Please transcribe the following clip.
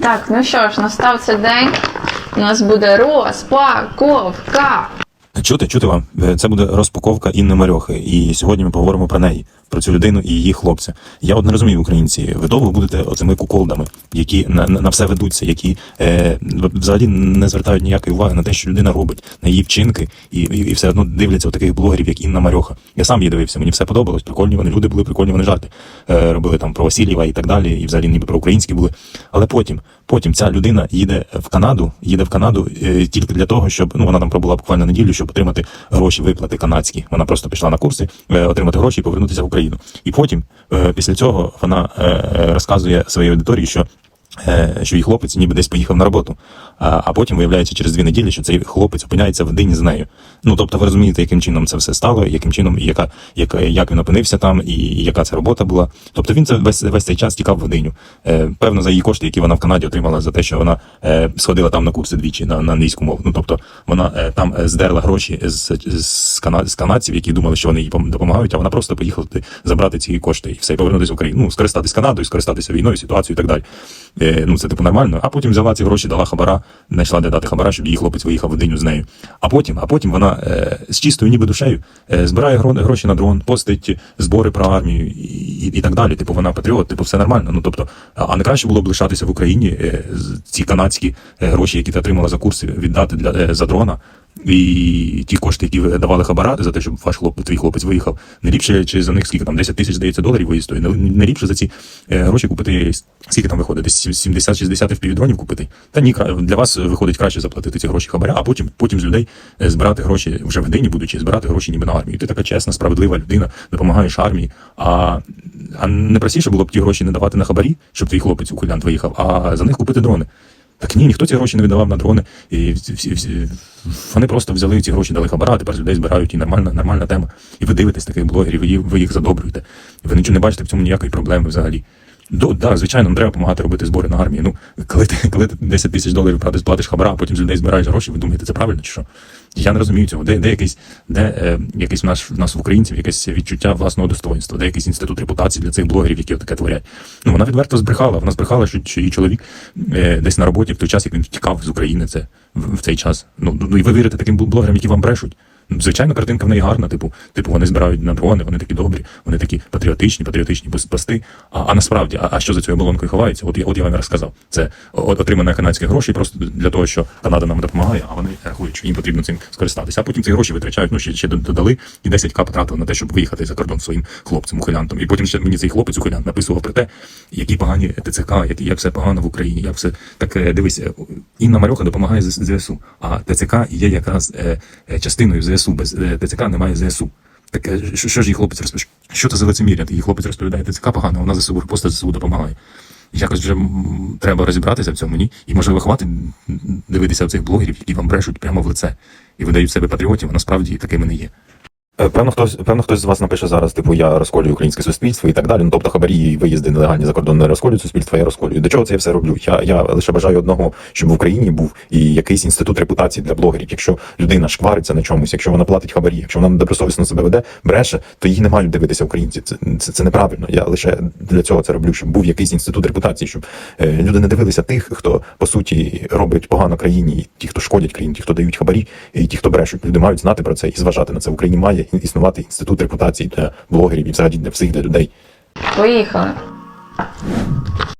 Так, ну що ж, настав цей день. У нас буде розпаковка. Чути, чути вам. Е, Це буде розпаковка Інни Марьохи. І сьогодні ми поговоримо про неї, про цю людину і її хлопця. Я от не розумію, українці, ви довго будете оцими куколдами, які на, на, все ведуться, які е, взагалі не звертають ніякої уваги на те, що людина робить, на її вчинки, і, і, і все одно дивляться таких блогерів, як Інна Марьоха. Я сам її дивився, мені все подобалось. Прикольні вони люди були, прикольні вони жарти. Е, робили там про Васильєва і так далі, і взагалі ніби про українські були. Але потім, потім ця людина їде в Канаду, їде в Канаду е, тільки для того, щоб ну вона там пробула буквально неділю, щоб отримати гроші, виплати канадські. Вона просто пішла на курси, е, отримати гроші і повернутися в Україну. І потім, е, після цього, вона е, розказує своїй аудиторії, що. Е, Що її хлопець ніби десь поїхав на роботу, а, потім виявляється через дві неділі, що цей хлопець опиняється в дині з нею. Ну тобто, ви розумієте, яким чином це все стало, яким чином яка, яка як він опинився там, і, яка це робота була. Тобто він це весь весь цей час тікав в диню. Е, певно, за її кошти, які вона в Канаді отримала за те, що вона е, сходила там на курси двічі на, на англійську мову. Ну тобто вона там здерла гроші з, з, з канадців, які думали, що вони їй пом- допомагають, а вона просто поїхала забрати ці кошти і все, і повернутися в Україну. Ну, скористатись Канадою, скористатися війною, ситуацією і так далі. Е, ну це типу нормально. А потім взяла ці гроші, дала хабара, знайшла де дати хабара, щоб її хлопець виїхав в диню з нею. А потім, а потім вона е, з чистою ніби душею е, збирає гроші на дрон, постить збори про армію і, і, і так далі. Типу, вона патріот, типу, все нормально. Ну тобто, а а не краще було б лишатися в Україні е, ці канадські е, гроші, які ти отримала за курси, віддати для е, за дрона. І ті кошти, які ви давали хабара за те, щоб ваш хлоп, твій хлопець виїхав, не ліпше, чи за них скільки там 10 тисяч здається доларів виїзд стоїть, не, ліпше за ці е, гроші купити скільки там виходить, десь 70-60 FPV-дронів купити. Та ні, для вас виходить краще заплатити ці гроші хабаря, а потім потім з людей е, збирати гроші вже в дині, будучи збирати гроші ніби на армію. Ти така чесна, справедлива людина, допомагаєш армії. А, а не простіше було б ті гроші не давати на хабарі, щоб твій хлопець ухилянт виїхав, а за них купити дрони. Так ні, ніхто ці гроші не віддавав на дрони. І всі, всі, вони просто взяли ці гроші, дали хабара, тепер людей збирають і нормальна, нормальна тема. І ви дивитесь таких блогерів, ви, їх- задобрюєте. Ви нічого не бачите в цьому ніякої проблеми взагалі. До, да, звичайно, нам треба допомагати робити збори на армії. Ну, коли ти, коли ти 10 тисяч доларів правда, сплатиш хабара, а потім з людей збираєш гроші, ви думаєте, це правильно чи що? Я не розумію цього. Де, де якийсь, де, е, якийсь в нас, в нас в українців якесь відчуття власного достоинства, де якийсь інститут репутації для цих блогерів, які таке творять. Ну, вона відверто збрехала. Вона збрехала, що, що її чоловік е, десь на роботі в той час, як він тікав з України, це в, в цей час. Ну, ну і ви вірите таким блогерам, які вам брешуть. Звичайно, картинка в неї гарна, типу, типу, вони збирають на дрони, вони такі добрі, вони такі патріотичні, патріотичні пос- пости. А, а насправді, а, а що за цією оболонкою ховається? От от я вам розказав. Це о- отримання канадських грошей просто для того, що Канада нам допомагає, а вони рахують, що їм потрібно цим скористатися. А потім ці гроші витрачають, ну ще, ще додали і 10к потратили на те, щоб виїхати за кордон своїм хлопцем, ухилянтом. І потім ще мені цей хлопець ухилянт написував про те, які погані ТЦК, як, як все погано в Україні, як все так дивись, е, Інна Марьоха допомагає ЗСУ, а ТЦК є якраз е, е, частиною ЗСУ. Без е, ТЦК немає ЗСУ. Так е, що, що ж її хлопець розповідає? Що це за лицеміря? Її хлопець розповідає ТЦК погано, вона ЗСУ просто ЗСУ допомагає. Якось вже треба розібратися в цьому, ні? І можливо хватить дивитися в цих блогерів, які вам брешуть прямо в лице і видають себе патріотів, а насправді такими не є. Е, Певно, хтось певно хтось з вас напише зараз, типу, я розколюю українське суспільство і так далі. Ну тобто хабарі виїзди нелегальні за кордон не розколюють суспільство, я розколюю. До чого це я все роблю? Я, я лише бажаю одного, щоб в Україні був і якийсь інститут репутації для блогерів. Якщо людина шквариться на чомусь, якщо вона платить хабарі, якщо вона добросовісно себе веде, бреше, то її не мають дивитися українці. Це, це, це неправильно. Я лише для цього це роблю, щоб був якийсь інститут репутації, щоб е, люди не дивилися тих, хто по суті робить погано країні, ті, хто шкодять країні, ті, хто дають хабарі, і ті, хто брешуть. Люди мають знати про це і зважати на це. В Україні існувати інститут репутації для блогерів і взагалі для всіх для людей. Поїхали.